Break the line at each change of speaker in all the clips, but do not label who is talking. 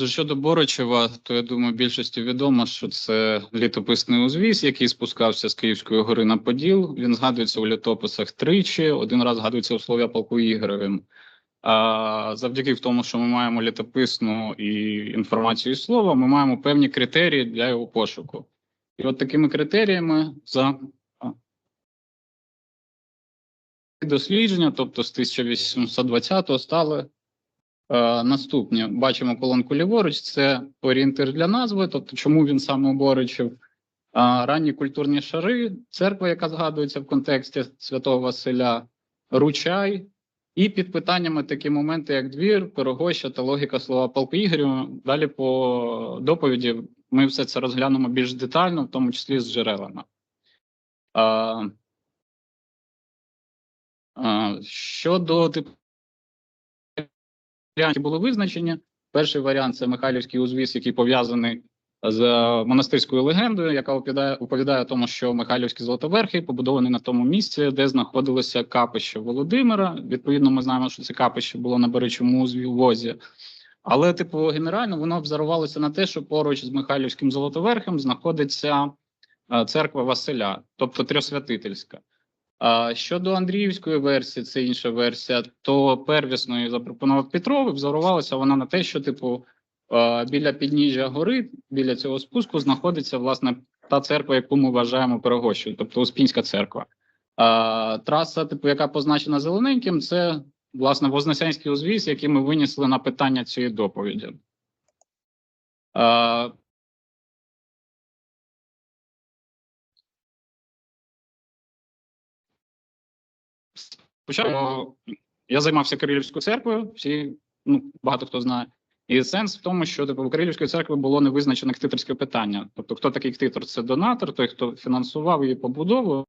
Отже, щодо Боричева, то я думаю, більшості відомо, що це літописний узвіз, який спускався з Київської гори на Поділ. Він згадується у літописах тричі, один раз згадується у слов'я полку Ігоревим. А завдяки тому, що ми маємо літописну і інформацію і слова, ми маємо певні критерії для його пошуку. І от такими критеріями за дослідження, тобто з 1820-го, стали Наступні бачимо колонку ліворуч. Це орієнтир для назви, тобто чому він саме оборичив. Ранні культурні шари, церква, яка згадується в контексті святого Василя, ручай, і під питаннями такі моменти, як двір, пирогоща та логіка слова полку Ігорю. Далі по доповіді ми все це розглянемо більш детально, в тому числі з джерелами. А, щодо типу варіантів були визначені. Перший варіант це Михайлівський узвіз, який пов'язаний з е, монастирською легендою, яка оповідає, оповідає тому, що Михайлівські золотоверхи побудовані на тому місці, де знаходилося капище Володимира. Відповідно, ми знаємо, що це капище було на Беречому возі. Але, типу, генерально воно обзарувалося на те, що поруч з Михайлівським золотоверхом знаходиться е, церква Василя, тобто трьосвятительська. Щодо Андріївської версії, це інша версія, то первісною запропонував Петров, і взорувалася вона на те, що, типу, біля підніжжя гори, біля цього спуску, знаходиться власне та церква, яку ми вважаємо Пирогощою, тобто Успінська церква. Траса, типу, яка позначена зелененьким, це власне Вознесенський узвіз, який ми винесли на питання цієї доповіді. Спочатку я займався Кирилівською церквою, всі ну багато хто знає. І сенс в тому, що типу, у Кирилівської церкви було не визначене ктиторське питання. Тобто, хто такий ктитор? Це донатор, той, хто фінансував її побудову.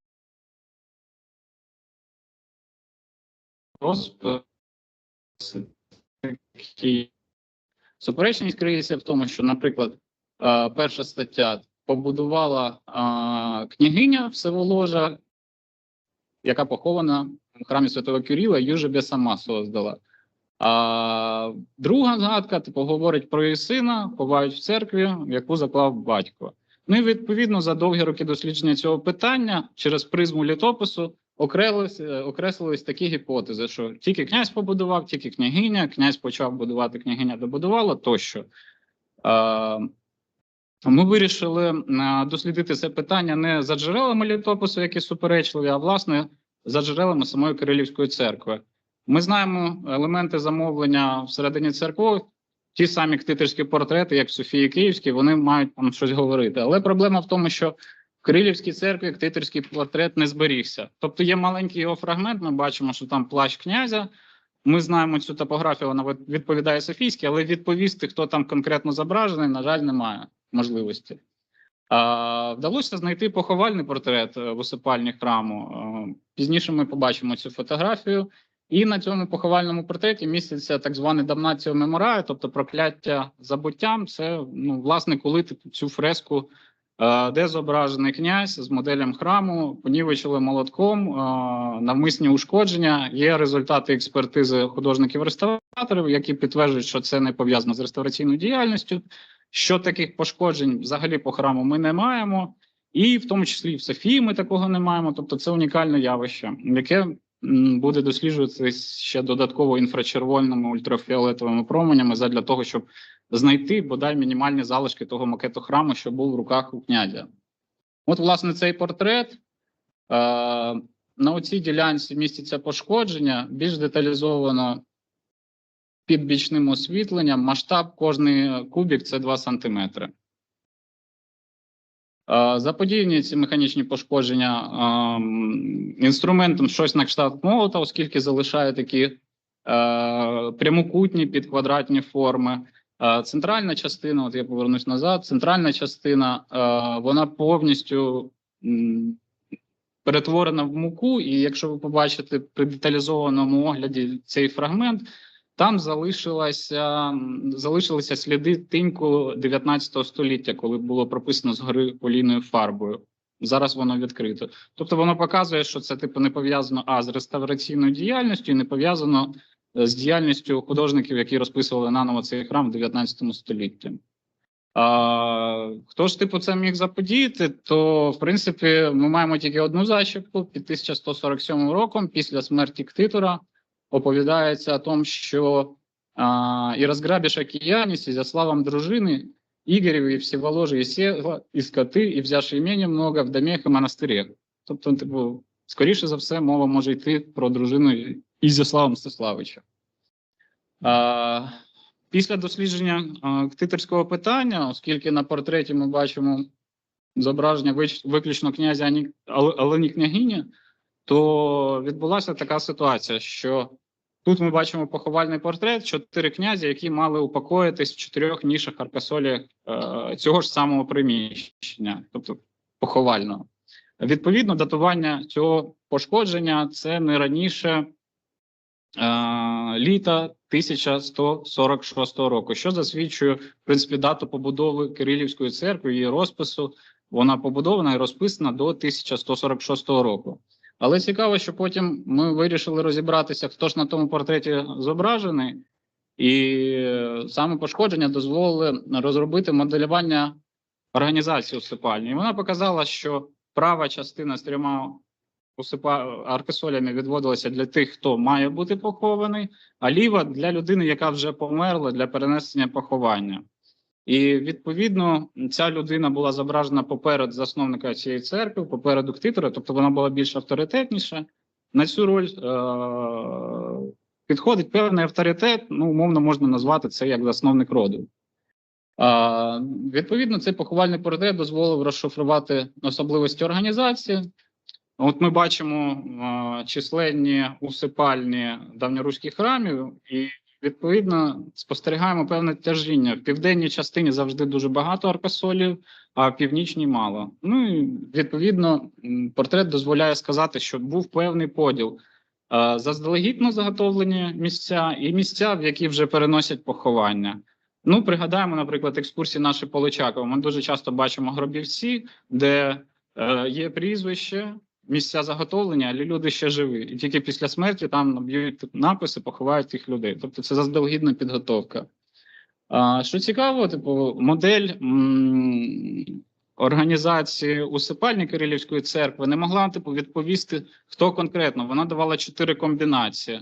Суперечність криється в тому, що, наприклад, перша стаття побудувала княгиня Всеволожа, яка похована в храмі Святого Кирила, же сама создала. А друга згадка, типу, говорить про її сина, ховають в церкві, яку заклав батько. Ну і відповідно за довгі роки дослідження цього питання через призму літопису окреслились, окреслились такі гіпотези, що тільки князь побудував, тільки княгиня, князь почав будувати, княгиня добудувала тощо. Ми вирішили дослідити це питання не за джерелами літопису, які суперечливі, а власне за джерелами самої Кирилівської церкви. Ми знаємо елементи замовлення всередині церкви, ті самі ктитерські портрети, як Софії Київській, вони мають там щось говорити. Але проблема в тому, що в Кирилівській церкві ктитерський портрет не зберігся. Тобто є маленький його фрагмент, ми бачимо, що там плащ князя. Ми знаємо цю топографію, вона відповідає Софійській, але відповісти, хто там конкретно зображений, на жаль, немає можливості. Вдалося знайти поховальний портрет в усипальні храму. Пізніше ми побачимо цю фотографію, і на цьому поховальному портреті міститься так зване дамнаціо меморає, тобто прокляття забуттям. Це ну, власне, коли цю фреску, де зображений князь з моделем храму, понівечили молотком, навмисні ушкодження. Є результати експертизи художників-реставраторів, які підтверджують, що це не пов'язано з реставраційною діяльністю. Що таких пошкоджень взагалі по храму ми не маємо, і в тому числі в Софії ми такого не маємо. Тобто, це унікальне явище, яке буде досліджуватися ще додатково інфрачервоними ультрафіолетовими променями задля того, щоб знайти бодай мінімальні залишки того макету храму, що був в руках у князя. От, власне, цей портрет. На оцій ділянці міститься пошкодження, більш деталізовано під бічним освітленням. Масштаб кожний кубік це 2 см. Заподіяні ці механічні пошкодження інструментом щось на кшталт молота, оскільки залишає такі прямокутні підквадратні форми. Центральна частина, от я повернусь назад. Центральна частина вона повністю перетворена в муку, і якщо ви побачите при деталізованому огляді цей фрагмент, там залишилася залишилися сліди тиньку 19 століття, коли було прописано згори олійною фарбою. Зараз воно відкрито. Тобто воно показує, що це типу не пов'язано а з реставраційною діяльністю, і не пов'язано е, з діяльністю художників, які розписували наново цей храм в 19 столітті. А, хто ж типу це міг заподіяти? То в принципі ми маємо тільки одну зачіпку під 1147 роком, після смерті Ктитора, оповідається о том, що а, і розграбиш океаніс, і за славом дружини, Ігорів, і всеволожі, і сєва, і скоти, і взявши імені много в доміх і монастирях. Тобто, типу, скоріше за все, мова може йти про дружину Ізяслава Мстиславича. А, після дослідження а, ктиторського питання, оскільки на портреті ми бачимо зображення вич- виключно князя, не княгині, то відбулася така ситуація, що тут ми бачимо поховальний портрет чотири князя, які мали упокоїтись в чотирьох нішах аркасолі е, цього ж самого приміщення, тобто поховального. Відповідно, датування цього пошкодження це не раніше е, літа 1146 року, що засвідчує в принципі дату побудови Кирилівської церкви, її розпису. Вона побудована і розписана до 1146 року. Але цікаво, що потім ми вирішили розібратися, хто ж на тому портреті зображений, і е, саме пошкодження дозволили розробити моделювання організації усипальні. І вона показала, що права частина з трьома усипа... аркесолями відводилася для тих, хто має бути похований, а ліва для людини, яка вже померла для перенесення поховання. І відповідно ця людина була зображена поперед засновника цієї церкви, попереду ктитора, тобто вона була більш авторитетніша. На цю роль е- підходить певний авторитет, ну, умовно можна назвати це як засновник роду. А, відповідно, цей поховальний портрет дозволив розшифрувати особливості організації. От ми бачимо а, численні усипальні давньоруських храмів, і відповідно спостерігаємо певне тяжіння. В південній частині завжди дуже багато аркасолів, а в північній мало. Ну і відповідно портрет дозволяє сказати, що був певний поділ. а, Заздалегідно заготовлені місця і місця, в які вже переносять поховання. Ну, пригадаємо, наприклад, екскурсії наші Поличакова. Ми дуже часто бачимо гробівці, де е, є прізвище, місця заготовлення, але люди ще живі. І тільки після смерті там наб'ють написи, поховають тих людей. Тобто це заздалегідна підготовка. А, що цікаво, типу, модель м, організації усипальні Кирилівської церкви не могла типу, відповісти, хто конкретно. Вона давала чотири комбінації.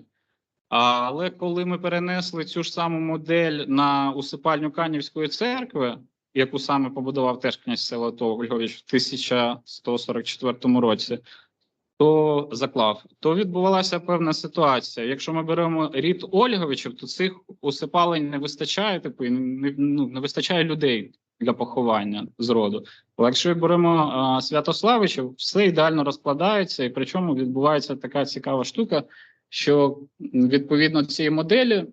Але коли ми перенесли цю ж саму модель на усипальню Канівської церкви, яку саме побудував теж князь Селото Львович в 1144 році, то заклав, то відбувалася певна ситуація. Якщо ми беремо рід Ольговичів, то цих усипалень не вистачає, типу, не, ну, не вистачає людей для поховання з роду. Але якщо беремо а, Святославичів, все ідеально розкладається, і причому відбувається така цікава штука що відповідно цієї моделі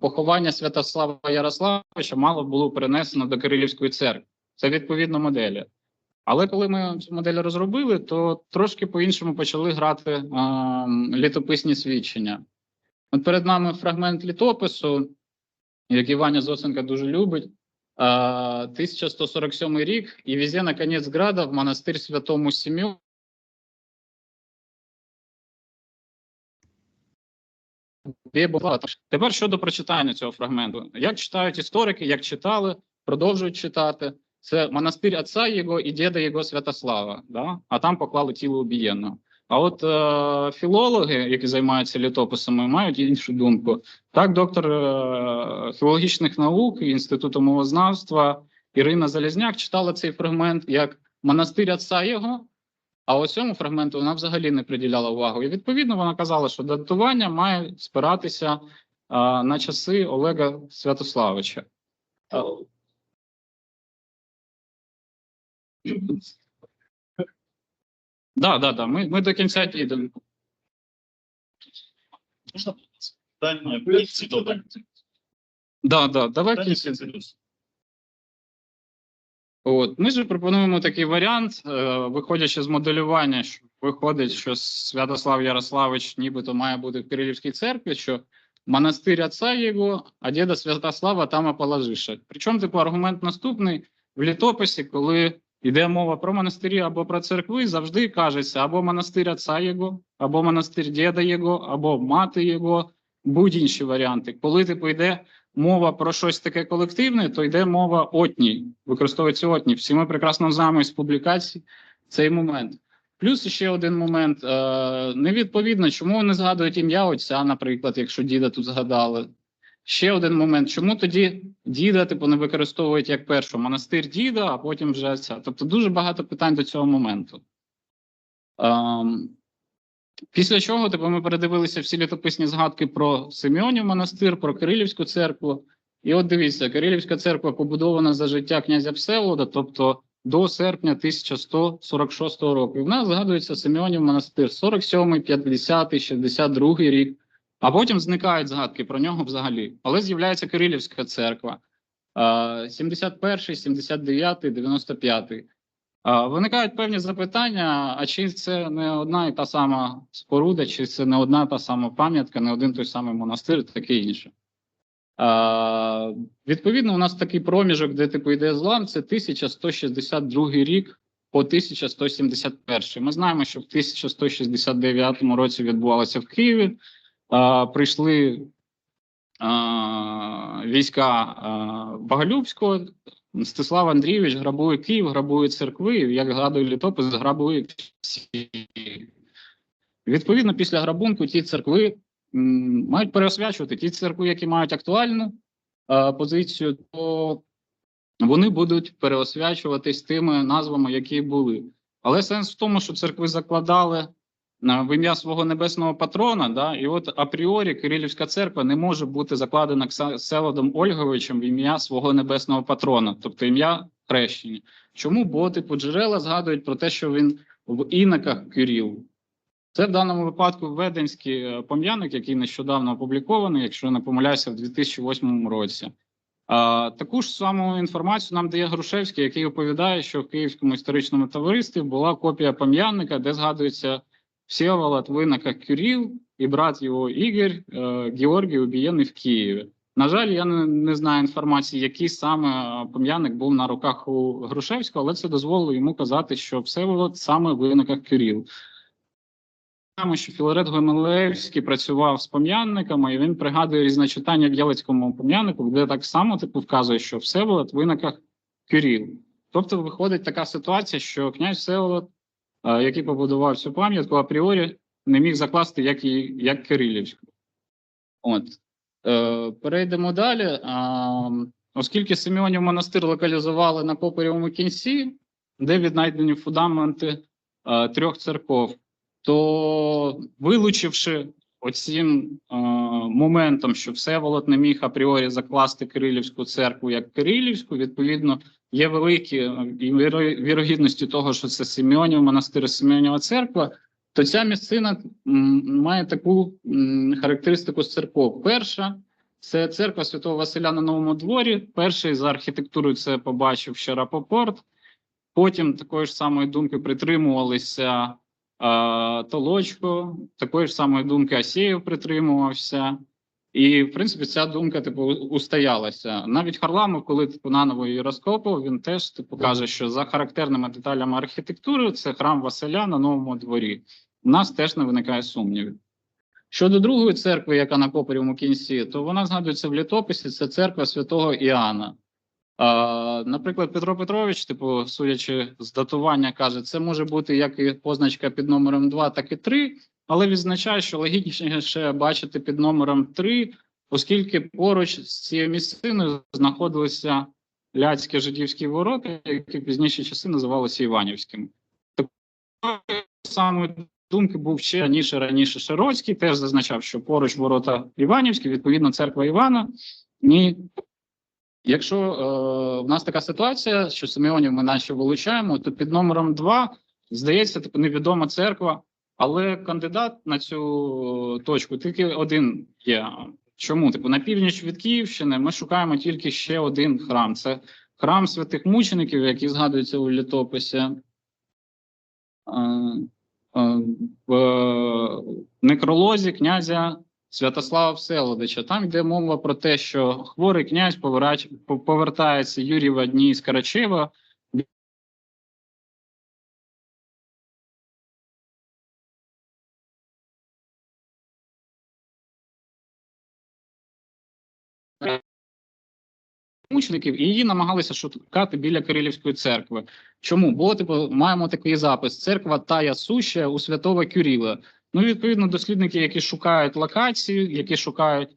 поховання Святослава Ярославича мало було перенесено до Кирилівської церкви. Це відповідно моделі. Але коли ми цю модель розробили, то трошки по-іншому почали грати е, літописні свідчення. От перед нами фрагмент літопису, який Ваня Зоценка дуже любить. Е, 1147 рік, і везе на конець града в монастир Святому Сім'ю Тепер щодо прочитання цього фрагменту. Як читають історики, як читали, продовжують читати. Це монастир отця його і діда його Святослава, да? а там поклали тіло убієнного. А от е, філологи, які займаються літописами, мають іншу думку. Так, доктор е, філологічних наук інституту мовознавства Ірина Залізняк читала цей фрагмент як монастир отця його, а ось цьому фрагменту вона взагалі не приділяла увагу. І відповідно вона казала, що датування має спиратися а, на часи Олега Святославича. Да, да, да. Ми, до кінця дійдемо.
Можна питання.
Да, да, давай кінці. От ми ж пропонуємо такий варіант, е, виходячи з моделювання, що виходить, що Святослав Ярославич нібито має бути в Кирилівській церкві, що монастир отца його, а діда Святослава там положише. Причому типу аргумент наступний в літописі, коли йде мова про монастирі або про церкви, завжди кажеться або монастир отця його, або монастир діда його, або мати його, будь-інші варіанти. Коли типу йде мова про щось таке колективне, то йде мова отній, використовується отній. Всі ми прекрасно знаємо з публікацій цей момент. Плюс ще один момент. Е, невідповідно, чому не згадують ім'я отця, наприклад, якщо діда тут згадали. Ще один момент. Чому тоді діда типу не використовують як першу монастир діда, а потім вже отця? Тобто дуже багато питань до цього моменту. Ем, після чого типу, ми передивилися всі літописні згадки про Симеонів монастир, про Кирилівську церкву. І от дивіться, Кирилівська церква побудована за життя князя Всеволода, тобто до серпня 1146 року. І в нас згадується Симеонів монастир 47, 50, 62 рік. А потім зникають згадки про нього взагалі. Але з'являється Кирилівська церква. е, 71, 79, 95. Е, Виникають певні запитання: а чи це не одна і та сама споруда, чи це не одна та сама пам'ятка, не один той самий монастир, таке інше. Е, Відповідно, у нас такий проміжок, де типу йде злам, це 1162 рік по 1171. Ми знаємо, що в 1169 році відбувалося в Києві а, прийшли війська а, Боголюбського. Мстислав Андрійович грабує Київ, грабує церкви, як згадує літопис, грабує всі. Відповідно, після грабунку ті церкви мають переосвячувати ті церкви, які мають актуальну а, позицію, то вони будуть переосвячуватись тими назвами, які були. Але сенс в тому, що церкви закладали в ім'я свого небесного патрона, да, і от апріорі Кирилівська церква не може бути закладена Всеволодом Ольговичем в ім'я свого небесного патрона, тобто ім'я хрещення. Чому? Бо типу джерела згадують про те, що він в інаках Кирил. Це в даному випадку Веденський е, пом'яник, який нещодавно опублікований, якщо не помиляюся, в 2008 році. А, таку ж саму інформацію нам дає Грушевський, який оповідає, що в Київському історичному товаристві була копія пам'ятника, де згадується Всеволод в інаках Кирил і брат його Ігор е, Георгій убієний в Києві. На жаль, я не, знаю інформації, який саме пом'яник був на руках у Грушевського, але це дозволило йому казати, що Всеволод саме в інаках Кирил. Знаємо, що Філарет Гомелевський працював з пом'янниками, і він пригадує різночитання в Єлицькому пом'яннику, де так само типу вказує, що Всеволод в інаках Кирил. Тобто виходить така ситуація, що князь Всеволод який побудував цю пам'ятку, апріорі не міг закласти як, її, як Кирилівську. От. Е, перейдемо далі. А, оскільки Симеонів монастир локалізували на Поперівому кінці, де віднайдені фундаменти е, трьох церков, то вилучивши оцим е, моментом, що Всеволод не міг апріорі закласти Кирилівську церкву як Кирилівську, відповідно, є великі віро- вірогідності того, що це Симеонів монастир, Симеонєва церква, то ця місцина має таку характеристику з церков. Перша це церква Святого Василя на Новому дворі. Перший за архітектурою це побачив ще Рапопорт. Потім такої ж самої думки притримувалися е, Толочко, такої ж самої думки Асєєв притримувався. І, в принципі, ця думка типу устоялася. Навіть Харламов, коли типу наново її розкопав, він теж типу каже, що за характерними деталями архітектури це храм Василя на новому дворі. У нас теж не виникає сумнівів. Щодо другої церкви, яка на Копорівому кінці, то вона згадується в літописі. Це церква святого Іоанна. А, наприклад, Петро Петрович, типу, судячи з датування, каже, це може бути як і позначка під номером 2, так і 3, але відзначає, що логічніше бачити під номером 3, оскільки поруч з цією місциною знаходилися ляцькі жидівські ворота, які пізніші часи називалися Іванівськими. Такої самої думки був ще раніше раніше Широцький, теж зазначав, що поруч ворота Іванівські, відповідно, церква Івана. Ні. Якщо е, в нас така ситуація, що Симеонів ми наче вилучаємо, то під номером 2, здається, типу, невідома церква, але кандидат на цю точку тільки один є. Чому? Типу, на північ від Київщини ми шукаємо тільки ще один храм. Це храм святих мучеників, який згадується у літописі. Е, е, В некролозі князя Святослава Всеволодича. Там йде мова про те, що хворий князь повертається Юрій в одній з Карачева мучеників, і її намагалися шукати біля Кирилівської церкви. Чому? Бо типу, маємо такий запис: церква тая суща у святого Кюріла. Ну, відповідно, дослідники, які шукають локації, які шукають е,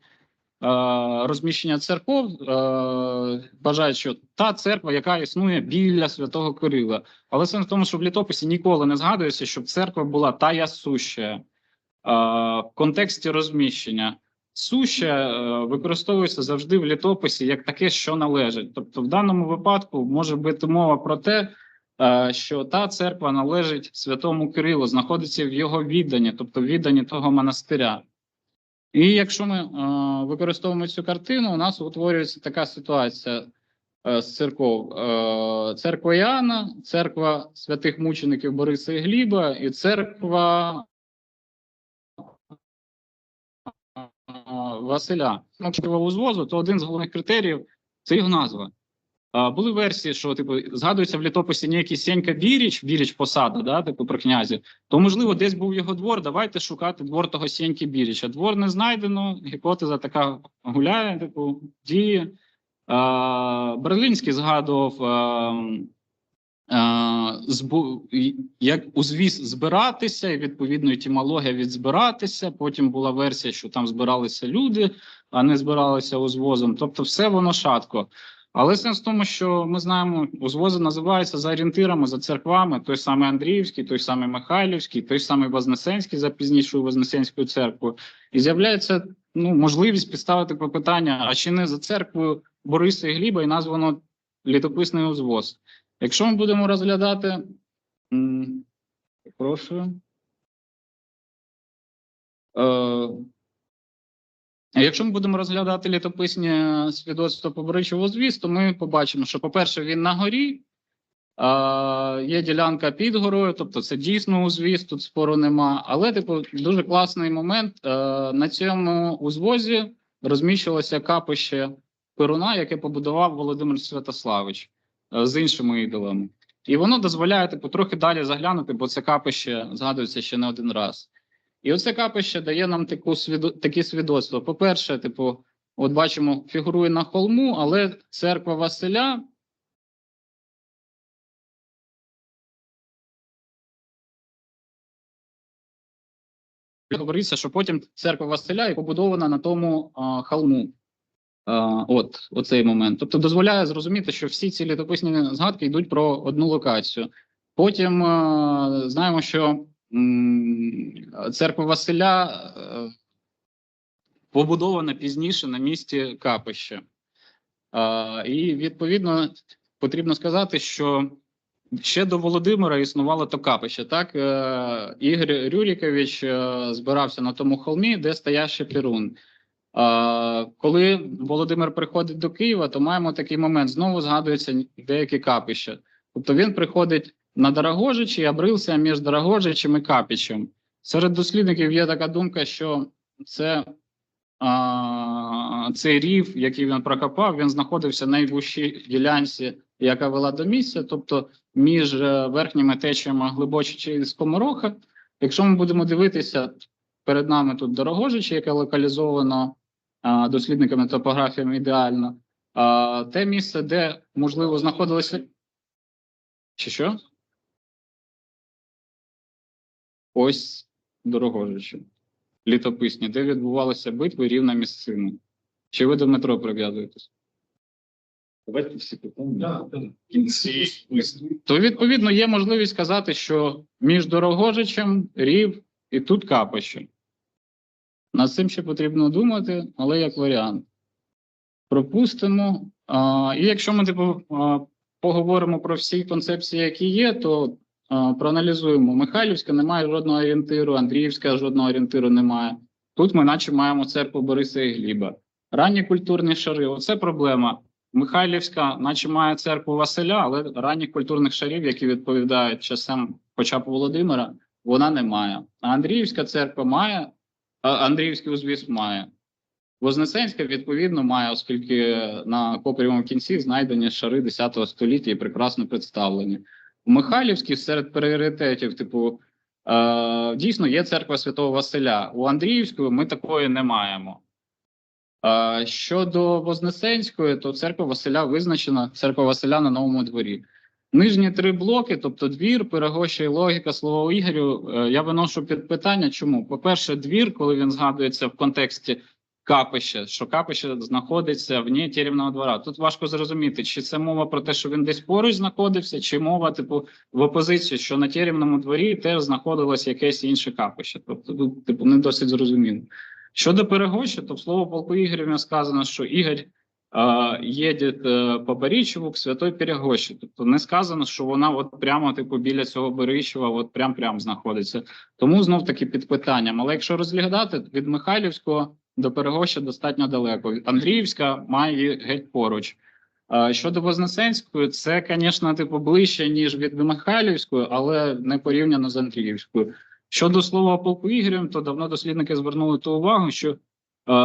розміщення церков, е, бажають, що та церква, яка існує біля святого Кирила. Але сенс в тому, що в літописі ніколи не згадується, щоб церква була тая суща е, в контексті розміщення. Суще е, використовується завжди в літописі як таке, що належить. Тобто, в даному випадку може бути мова про те, е, що та церква належить святому Кирилу, знаходиться в його відданні, тобто в відданні того монастиря. І якщо ми е, використовуємо цю картину, у нас утворюється така ситуація з церков: церква Іоанна, церква святих мучеників Бориса і Гліба, і церква Василя. Якщо узвозу, то один з головних критеріїв це його назва. Були версії, що типу згадується в літописі ніякий Сенька Біріч, Біріч посада, да, типу про князів. То можливо, десь був його двор. Давайте шукати двор того Сеньки Біріча. Двор не знайдено. Гіпотеза така гуляє, типу, діє. Берлінський згадував. Збу, як узвіз збиратися, і відповідно етимологія від збиратися. Потім була версія, що там збиралися люди, а не збиралися узвозом. Тобто, все воно шатко. Але сенс в тому, що ми знаємо, узвози називаються за орієнтирами, за церквами, той самий Андріївський, той самий Михайлівський, той самий Вознесенський за пізнішою Вознесенською церквою. І з'являється ну, можливість підставити питання: а чи не за церквою Бориса і Гліба і названо літописний узвоз? Якщо ми будемо розглядати, прошу. Е, Якщо ми будемо розглядати літописні свідоцтва по Боричеву звіз, то ми побачимо, що, по-перше, він на горі, а, є ділянка під горою, тобто це дійсно узвіз, тут спору нема. Але, типу, дуже класний момент. е, На цьому узвозі розміщувалося капище Перуна, яке побудував Володимир Святославич е, з іншими ідолами. І воно дозволяє типу, трохи далі заглянути, бо це капище згадується ще не один раз. І оце капище дає нам таку свідо... такі свідоцтва. По-перше, типу, от бачимо, фігурує на холму, але церква Василя. Говориться, що потім церква Василя і побудована на тому а, холму. От оцей момент. Тобто дозволяє зрозуміти, що всі ці літописні згадки йдуть про одну локацію. Потім знаємо, що церква Василя е, побудована пізніше на місці капища. І відповідно потрібно сказати, що ще до Володимира існувало то капище. Так, Е, Ігор Рюрікович е, збирався на тому холмі, де стояще Перун. Коли Володимир приходить до Києва, то маємо такий момент. Знову згадуються деякі капища. Тобто він приходить на Дорогожичі, а брився між Дорогожичем і Капічем. Серед дослідників є така думка, що це а, цей рів, який він прокопав, він знаходився на найвищій ділянці, яка вела до місця, тобто між е, верхніми течіями Глибочича і Скомороха. Якщо ми будемо дивитися, перед нами тут Дорогожичі, яке локалізовано дослідниками топографіями ідеально. А, те місце, де можливо знаходилися. Чи що? Ось Дорогожичі. Літописні, де відбувалися битви рівна місцина. Чи ви до метро прив'язуєтесь?
Давайте всі питання кінці.
То відповідно є можливість сказати, що між Дорогожичем, Рів і тут Капище. Над цим ще потрібно думати, але як варіант. Пропустимо. А, і якщо ми типу, поговоримо про всі концепції, які є, то а, проаналізуємо. Михайлівська немає жодного орієнтиру, Андріївська жодного орієнтиру немає. Тут ми наче маємо церкву Бориса і Гліба. Ранні культурні шари оце проблема. Михайлівська, наче має церкву Василя, але ранніх культурних шарів, які відповідають часам хоча б Володимира, вона не має. А Андріївська церква має, Андріївський узвіз має. Вознесенська, відповідно, має, оскільки на копрівому кінці знайдені шари 10 століття і прекрасно представлені. У Михайлівській серед пріоритетів, типу, е, дійсно є церква Святого Василя. У Андріївської ми такої не маємо. А, щодо Вознесенської, то церква Василя визначена, церква Василя на новому дворі. Нижні три блоки, тобто двір, Пирогоща і логіка, слово Ігорю, е, я виношу під питання. Чому? По-перше, двір, коли він згадується в контексті капища, що капище знаходиться вні тірівного двора. Тут важко зрозуміти, чи це мова про те, що він десь поруч знаходився, чи мова, типу, в опозиції, що на тірівному дворі теж знаходилось якесь інше капище. Тобто, тут, типу, не досить зрозуміло. Щодо Перегоща, то в слово полку Ігорівня сказано, що Ігор їде е, по Борічеву к Святой Перегощі. Тобто не сказано, що вона от прямо типу біля цього Боричева, от прям прям знаходиться. Тому знов таки під питанням. Але якщо розглядати від Михайлівського до Перегоща достатньо далеко. Андріївська має геть поруч. Щодо Вознесенської, це, звісно, типу ближче, ніж від Михайлівської, але не порівняно з Андріївською. Щодо слова полку Ігорем, то давно дослідники звернули ту увагу, що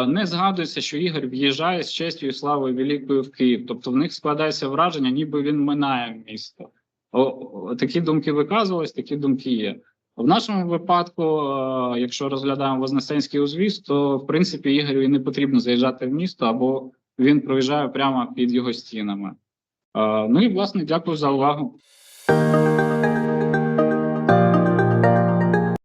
не згадується, що Ігор в'їжджає з честю і славою великою в Київ. Тобто в них складається враження, ніби він минає місто. О, такі думки виказувались, такі думки є. В нашому випадку, е, якщо розглядаємо Вознесенський узвіз, то в принципі Ігорю не потрібно заїжджати в місто, або він проїжджає прямо під його стінами. Е, ну і власне дякую за увагу.